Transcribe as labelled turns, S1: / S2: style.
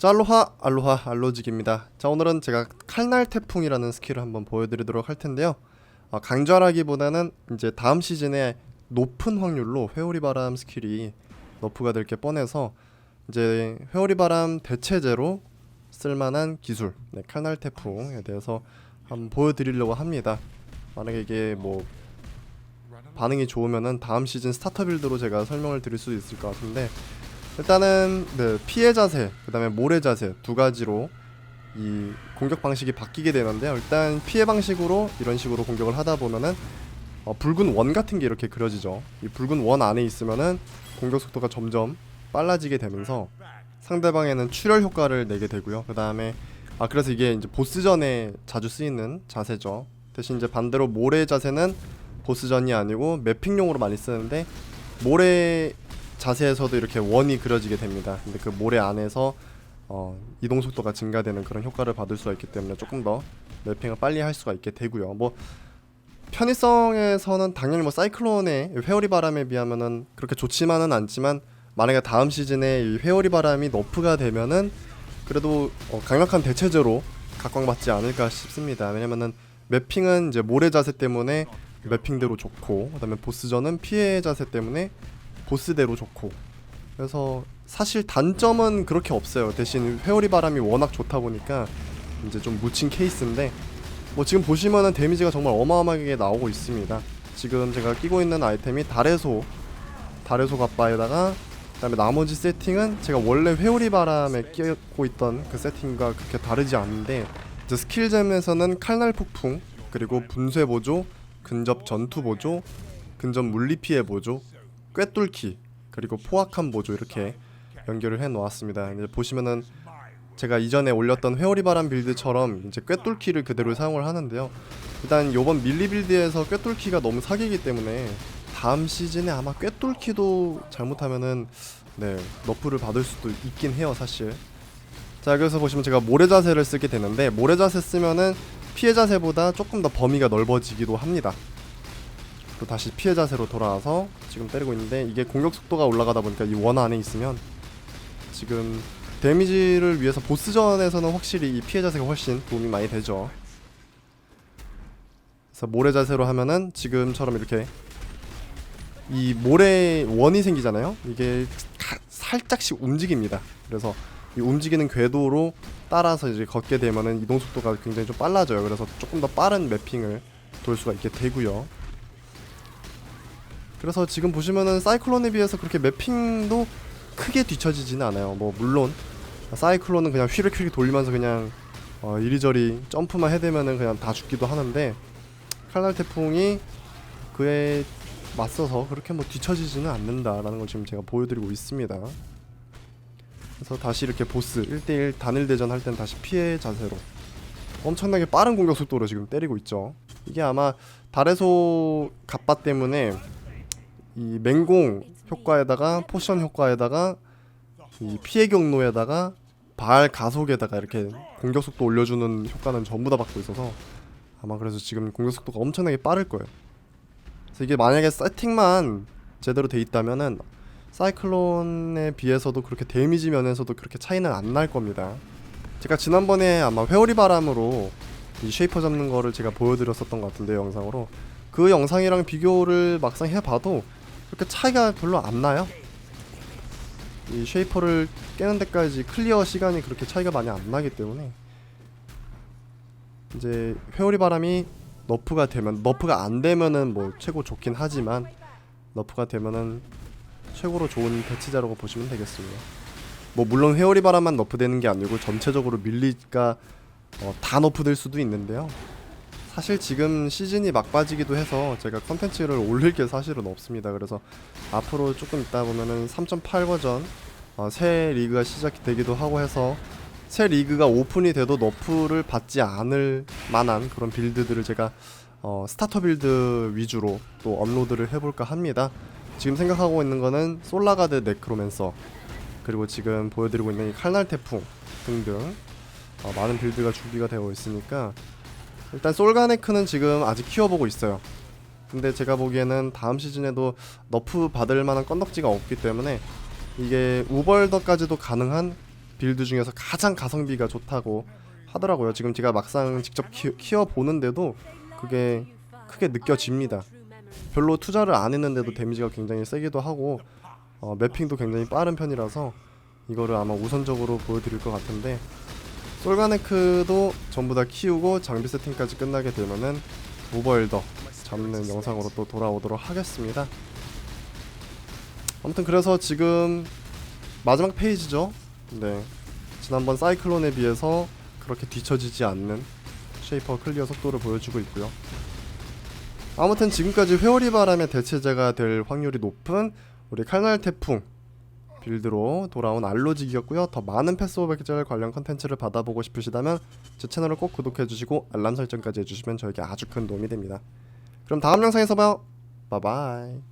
S1: 자 알로하 알로하 알로직입니다. 자 오늘은 제가 칼날 태풍이라는 스킬을 한번 보여드리도록 할 텐데요. 아, 강좌라기보다는 이제 다음 시즌에 높은 확률로 회오리 바람 스킬이 너프가 될 게 뻔해서 이제 회오리 바람 대체제로 쓸만한 기술 네, 칼날 태풍에 대해서 한번 보여드리려고 합니다. 만약에 이게 뭐 반응이 좋으면은 다음 시즌 스타터 빌드로 제가 설명을 드릴 수 있을 것 같은데 일단은 네, 피해 자세, 그 다음에 모래 자세 두 가지로 이 공격 방식이 바뀌게 되는데요. 일단 피해 방식으로 이런 식으로 공격을 하다 보면은 어, 붉은 원 같은 게 이렇게 그려지죠. 이 붉은 원 안에 있으면은 공격 속도가 점점 빨라지게 되면서 상대방에는 출혈 효과를 내게 되고요. 그 다음에 아 그래서 이게 이제 보스전에 자주 쓰이는 자세죠. 대신 이제 반대로 모래 자세는 보스전이 아니고 매핑용으로 많이 쓰는데 모래 자세에서도 이렇게 원이 그려지게 됩니다. 근데 그 모래 안에서 어, 이동 속도가 증가되는 그런 효과를 받을 수가 있기 때문에 조금 더 매핑을 빨리 할 수가 있게 되고요. 뭐 편의성에서는 당연히 뭐 사이클론의 회오리 바람에 비하면은 그렇게 좋지만은 않지만 만약에 다음 시즌에 이 회오리 바람이 너프가 되면은 그래도 어, 강력한 대체제로 각광받지 않을까 싶습니다. 왜냐면은 매핑은 이제 모래 자세 때문에 매핑대로 좋고 그다음에 보스전은 피해 자세 때문에 보스대로 좋고 그래서 사실 단점은 그렇게 없어요. 대신 회오리 바람이 워낙 좋다 보니까 이제 좀 묻힌 케이스인데 뭐 지금 보시면은 데미지가 정말 어마어마하게 나오고 있습니다. 지금 제가 끼고 있는 아이템이 달의소 달의소 갑바에다가 그 다음에 나머지 세팅은 제가 원래 회오리 바람에 끼고 있던 그 세팅과 그렇게 다르지 않은데 이제 스킬잼에서는 칼날 폭풍 그리고 분쇄 보조 근접 전투 보조 근접 물리 피해 보조 꿰뚫기 그리고 포악한 보조 이렇게 연결을 해 놓았습니다. 이제 보시면은 제가 이전에 올렸던 회오리 바람 빌드처럼 이제 꿰뚫기를 그대로 사용을 하는데요. 일단 요번 밀리 빌드에서 꿰뚫기가 너무 사기이기 때문에 다음 시즌에 아마 꿰뚫기도 잘못하면은 네 너프를 받을 수도 있긴 해요 사실. 자 그래서 보시면 제가 모래 자세를 쓰게 되는데 모래 자세 쓰면은 피해 자세보다 조금 더 범위가 넓어지기도 합니다. 또 다시 피해 자세로 돌아와서 지금 때리고 있는데 이게 공격 속도가 올라가다 보니까 이 원 안에 있으면 지금 데미지를 위해서 보스전에서는 확실히 이 피해 자세가 훨씬 도움이 많이 되죠. 그래서 모래 자세로 하면은 지금처럼 이렇게 이 모래 원이 생기잖아요. 이게 가- 살짝씩 움직입니다. 그래서 이 움직이는 궤도로 따라서 이제 걷게 되면은 이동 속도가 굉장히 좀 빨라져요. 그래서 조금 더 빠른 매핑을 돌 수가 있게 되고요. 그래서 지금 보시면은 사이클론에 비해서 그렇게 매핑도 크게 뒤처지지는 않아요. 뭐 물론 사이클론은 그냥 휘릭휘릭 돌리면서 그냥 어, 이리저리 점프만 해대면은 그냥 다 죽기도 하는데 칼날 태풍이 그에 맞서서 그렇게 뭐 뒤처지지는 않는다라는 걸 지금 제가 보여드리고 있습니다. 그래서 다시 이렇게 보스 1대1 단일 대전 할 땐 다시 피해 자세로 엄청나게 빠른 공격 속도로 지금 때리고 있죠. 이게 아마 달에소 갑바 때문에 이 맹공 효과에다가 포션 효과에다가 이 피해 경로에다가 발 가속에다가 이렇게 공격 속도 올려주는 효과는 전부 다 받고 있어서 아마 그래서 지금 공격 속도가 엄청나게 빠를 거예요. 그래서 이게 만약에 세팅만 제대로 돼 있다면은 사이클론에 비해서도 그렇게 데미지 면에서도 그렇게 차이는 안 날 겁니다. 제가 지난번에 아마 회오리 바람으로 이 쉐이퍼 잡는 거를 제가 보여드렸었던 것 같은데 영상으로 그 영상이랑 비교를 막상 해봐도 그렇게 차이가 별로 안 나요. 이 쉐이퍼를 깨는 데까지 클리어 시간이 그렇게 차이가 많이 안 나기 때문에 이제 회오리 바람이 너프가 되면 너프가 안 되면은 뭐 최고 좋긴 하지만 너프가 되면은 최고로 좋은 대치자라고 보시면 되겠습니다. 뭐 물론 회오리 바람만 너프되는 게 아니고 전체적으로 밀리가 어, 다 너프될 수도 있는데요. 사실 지금 시즌이 막바지기도 해서 제가 컨텐츠를 올릴 게 사실은 없습니다. 그래서 앞으로 조금 있다 보면은 3.8 버전 어, 새 리그가 시작되기도 하고 해서 새 리그가 오픈이 돼도 너프를 받지 않을 만한 그런 빌드들을 제가 어, 스타터 빌드 위주로 또 업로드를 해볼까 합니다. 지금 생각하고 있는 거는 솔라가드 네크로맨서 그리고 지금 보여드리고 있는 이 칼날 태풍 등등 어, 많은 빌드가 준비가 되어 있으니까 일단 솔가네크는 지금 아직 키워보고 있어요. 근데 제가 보기에는 다음 시즌에도 너프 받을 만한 건덕지가 없기 때문에 이게 우벌더까지도 가능한 빌드 중에서 가장 가성비가 좋다고 하더라고요. 지금 제가 막상 직접 키, 키워 보는데도 그게 크게 느껴집니다. 별로 투자를 안 했는데도 데미지가 굉장히 세기도 하고 어, 매핑도 굉장히 빠른 편이라서 이거를 아마 우선적으로 보여드릴 것 같은데 솔가네크도 전부 다 키우고 장비 세팅까지 끝나게 되면은 오버일더 잡는 영상으로 또 돌아오도록 하겠습니다. 아무튼 그래서 지금 마지막 페이지죠. 네. 지난번 사이클론에 비해서 그렇게 뒤처지지 않는 쉐이퍼 클리어 속도를 보여주고 있고요. 아무튼 지금까지 회오리 바람의 대체제가 될 확률이 높은 우리 칼날 태풍 빌드로 돌아온 알로직이었고요. 더 많은 패스오브 계절 관련 컨텐츠를 받아보고 싶으시다면 제 채널을 꼭 구독해주시고 알람 설정까지 해주시면 저에게 아주 큰 도움이 됩니다. 그럼 다음 영상에서 봐요. 바이바이.